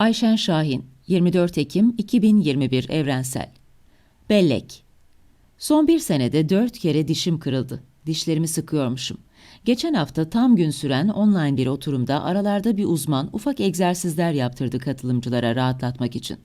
Ayşen Şahin, 24 Ekim 2021 Evrensel Bellek Son bir senede dört kere dişim kırıldı. Dişlerimi sıkıyormuşum. Geçen hafta tam gün süren online bir oturumda aralarda bir uzman ufak egzersizler yaptırdı katılımcılara rahatlatmak için.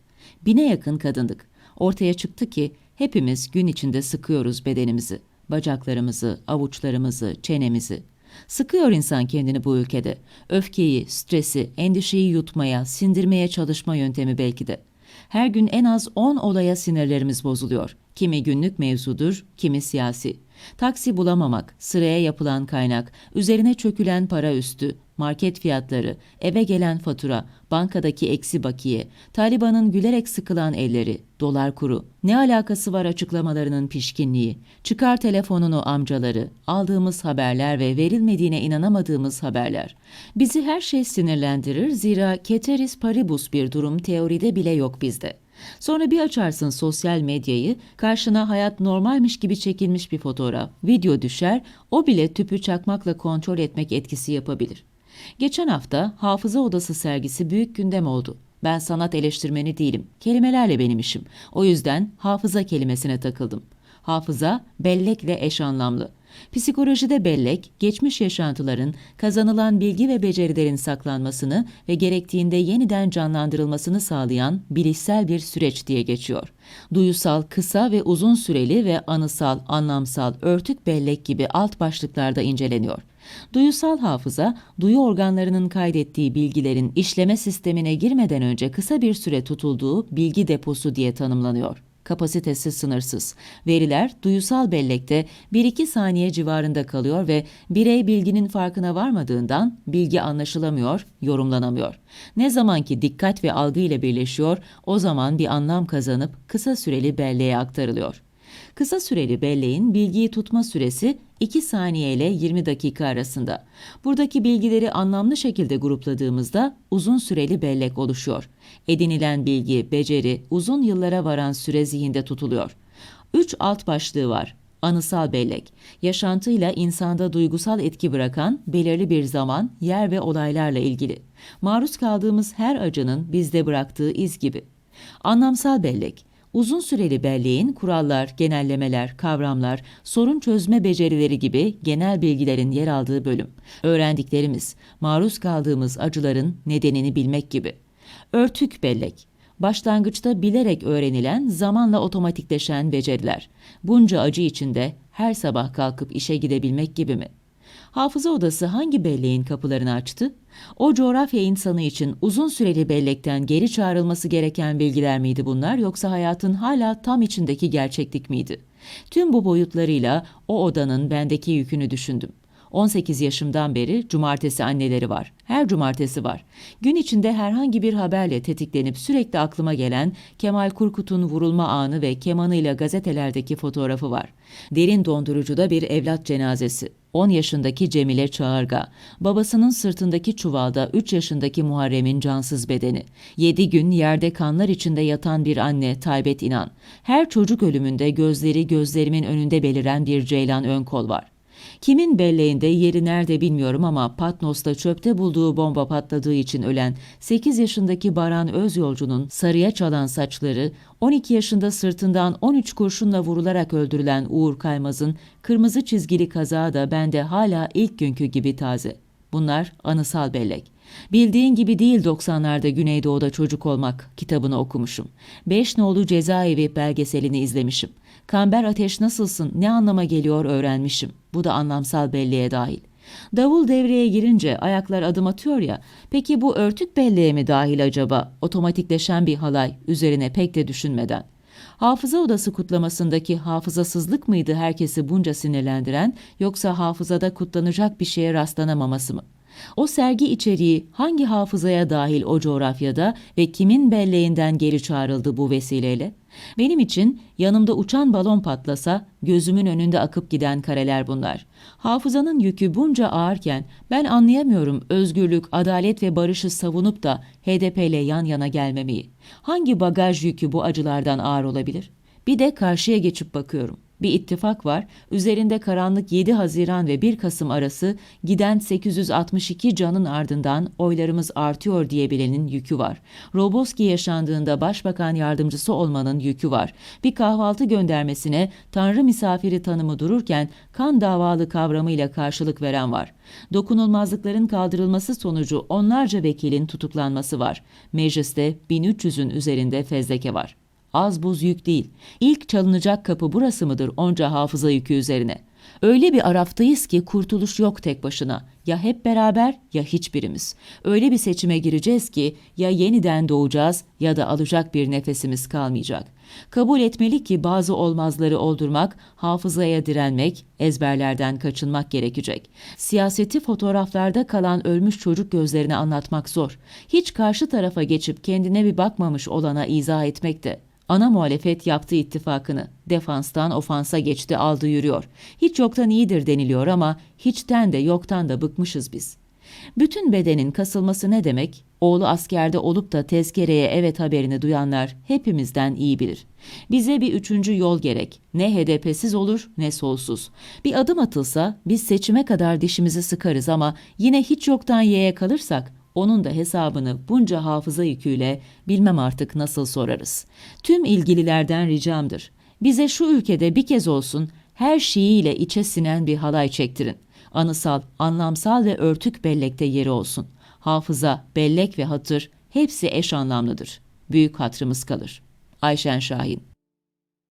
Bine yakın kadındık. Ortaya çıktı ki hepimiz gün içinde sıkıyoruz bedenimizi, bacaklarımızı, avuçlarımızı, çenemizi. Sıkıyor insan kendini bu ülkede. Öfkeyi, stresi, endişeyi yutmaya, sindirmeye çalışma yöntemi belki de. Her gün en az 10 olaya sinirlerimiz bozuluyor. Kimi günlük mevzudur, kimi siyasi. Taksi bulamamak, sıraya yapılan kaynak, üzerine çökülen para üstü, market fiyatları, eve gelen fatura, bankadaki eksi bakiye, Taliban'ın gülerek sıkılan elleri, dolar kuru, ne alakası var açıklamalarının pişkinliği, çıkar telefonunu amcaları, aldığımız haberler ve verilmediğine inanamadığımız haberler. Bizi her şey sinirlendirir zira keteris paribus bir durum teoride bile yok bizde. Sonra bir açarsın sosyal medyayı, karşına hayat normalmiş gibi çekilmiş bir fotoğraf, video düşer, o bile tüpü çakmakla kontrol etmek etkisi yapabilir. Geçen hafta Hafıza Odası sergisi büyük gündem oldu. Ben sanat eleştirmeni değilim. Kelimelerle benim işim. O yüzden hafıza kelimesine takıldım. Hafıza bellekle eş anlamlı. Psikolojide bellek, geçmiş yaşantıların, kazanılan bilgi ve becerilerin saklanmasını ve gerektiğinde yeniden canlandırılmasını sağlayan bilişsel bir süreç diye geçiyor. Duyusal, kısa ve uzun süreli ve anısal, anlamsal, örtük bellek gibi alt başlıklarda inceleniyor. Duyusal hafıza, duyu organlarının kaydettiği bilgilerin işleme sistemine girmeden önce kısa bir süre tutulduğu bilgi deposu diye tanımlanıyor kapasitesi sınırsız. Veriler duyusal bellekte 1-2 saniye civarında kalıyor ve birey bilginin farkına varmadığından bilgi anlaşılamıyor, yorumlanamıyor. Ne zaman ki dikkat ve algı ile birleşiyor, o zaman bir anlam kazanıp kısa süreli belleğe aktarılıyor. Kısa süreli belleğin bilgiyi tutma süresi 2 saniye ile 20 dakika arasında. Buradaki bilgileri anlamlı şekilde grupladığımızda uzun süreli bellek oluşuyor. Edinilen bilgi, beceri uzun yıllara varan süre zihinde tutuluyor. 3 alt başlığı var. Anısal bellek, yaşantıyla insanda duygusal etki bırakan belirli bir zaman, yer ve olaylarla ilgili. Maruz kaldığımız her acının bizde bıraktığı iz gibi. Anlamsal bellek, Uzun süreli belleğin kurallar, genellemeler, kavramlar, sorun çözme becerileri gibi genel bilgilerin yer aldığı bölüm. Öğrendiklerimiz, maruz kaldığımız acıların nedenini bilmek gibi. Örtük bellek, başlangıçta bilerek öğrenilen, zamanla otomatikleşen beceriler. Bunca acı içinde her sabah kalkıp işe gidebilmek gibi mi? Hafıza odası hangi belleğin kapılarını açtı? O coğrafya insanı için uzun süreli bellekten geri çağrılması gereken bilgiler miydi bunlar yoksa hayatın hala tam içindeki gerçeklik miydi? Tüm bu boyutlarıyla o odanın bendeki yükünü düşündüm. 18 yaşımdan beri cumartesi anneleri var. Her cumartesi var. Gün içinde herhangi bir haberle tetiklenip sürekli aklıma gelen Kemal Kurkut'un vurulma anı ve kemanıyla gazetelerdeki fotoğrafı var. Derin dondurucuda bir evlat cenazesi. 10 yaşındaki Cemile Çağırga, babasının sırtındaki çuvalda 3 yaşındaki Muharrem'in cansız bedeni, 7 gün yerde kanlar içinde yatan bir anne Taybet İnan, her çocuk ölümünde gözleri gözlerimin önünde beliren bir ceylan ön kol var. Kimin belleğinde yeri nerede bilmiyorum ama Patnos'ta çöpte bulduğu bomba patladığı için ölen 8 yaşındaki Baran Özyolcu'nun sarıya çalan saçları, 12 yaşında sırtından 13 kurşunla vurularak öldürülen Uğur Kaymaz'ın kırmızı çizgili kazağı da bende hala ilk günkü gibi taze. Bunlar anısal bellek. Bildiğin gibi değil 90'larda Güneydoğu'da çocuk olmak kitabını okumuşum. Beş nolu cezaevi belgeselini izlemişim. Kamber ateş nasılsın, ne anlama geliyor öğrenmişim. Bu da anlamsal belleğe dahil. Davul devreye girince ayaklar adım atıyor ya, peki bu örtük belleğe mi dahil acaba? Otomatikleşen bir halay, üzerine pek de düşünmeden. Hafıza odası kutlamasındaki hafızasızlık mıydı herkesi bunca sinirlendiren, yoksa hafızada kutlanacak bir şeye rastlanamaması mı? O sergi içeriği hangi hafızaya dahil o coğrafyada ve kimin belleğinden geri çağrıldı bu vesileyle? Benim için yanımda uçan balon patlasa gözümün önünde akıp giden kareler bunlar. Hafızanın yükü bunca ağırken ben anlayamıyorum özgürlük, adalet ve barışı savunup da HDP ile yan yana gelmemeyi. Hangi bagaj yükü bu acılardan ağır olabilir? Bir de karşıya geçip bakıyorum. Bir ittifak var, üzerinde karanlık 7 Haziran ve 1 Kasım arası giden 862 canın ardından oylarımız artıyor diyebilenin yükü var. Roboski yaşandığında başbakan yardımcısı olmanın yükü var. Bir kahvaltı göndermesine Tanrı misafiri tanımı dururken kan davalı kavramıyla karşılık veren var. Dokunulmazlıkların kaldırılması sonucu onlarca vekilin tutuklanması var. Mecliste 1300'ün üzerinde fezleke var. Az buz yük değil. İlk çalınacak kapı burası mıdır onca hafıza yükü üzerine? Öyle bir araftayız ki kurtuluş yok tek başına. Ya hep beraber ya hiçbirimiz. Öyle bir seçime gireceğiz ki ya yeniden doğacağız ya da alacak bir nefesimiz kalmayacak. Kabul etmeli ki bazı olmazları oldurmak, hafızaya direnmek, ezberlerden kaçınmak gerekecek. Siyaseti fotoğraflarda kalan ölmüş çocuk gözlerine anlatmak zor. Hiç karşı tarafa geçip kendine bir bakmamış olana izah etmek de. Ana muhalefet yaptı ittifakını. Defanstan ofansa geçti aldı yürüyor. Hiç yoktan iyidir deniliyor ama hiçten de yoktan da bıkmışız biz. Bütün bedenin kasılması ne demek? Oğlu askerde olup da tezkereye evet haberini duyanlar hepimizden iyi bilir. Bize bir üçüncü yol gerek. Ne HDP'siz olur ne solsuz. Bir adım atılsa biz seçime kadar dişimizi sıkarız ama yine hiç yoktan Y'ye kalırsak onun da hesabını bunca hafıza yüküyle bilmem artık nasıl sorarız. Tüm ilgililerden ricamdır. Bize şu ülkede bir kez olsun her şeyiyle içe sinen bir halay çektirin. Anısal, anlamsal ve örtük bellekte yeri olsun. Hafıza, bellek ve hatır hepsi eş anlamlıdır. Büyük hatrımız kalır. Ayşen Şahin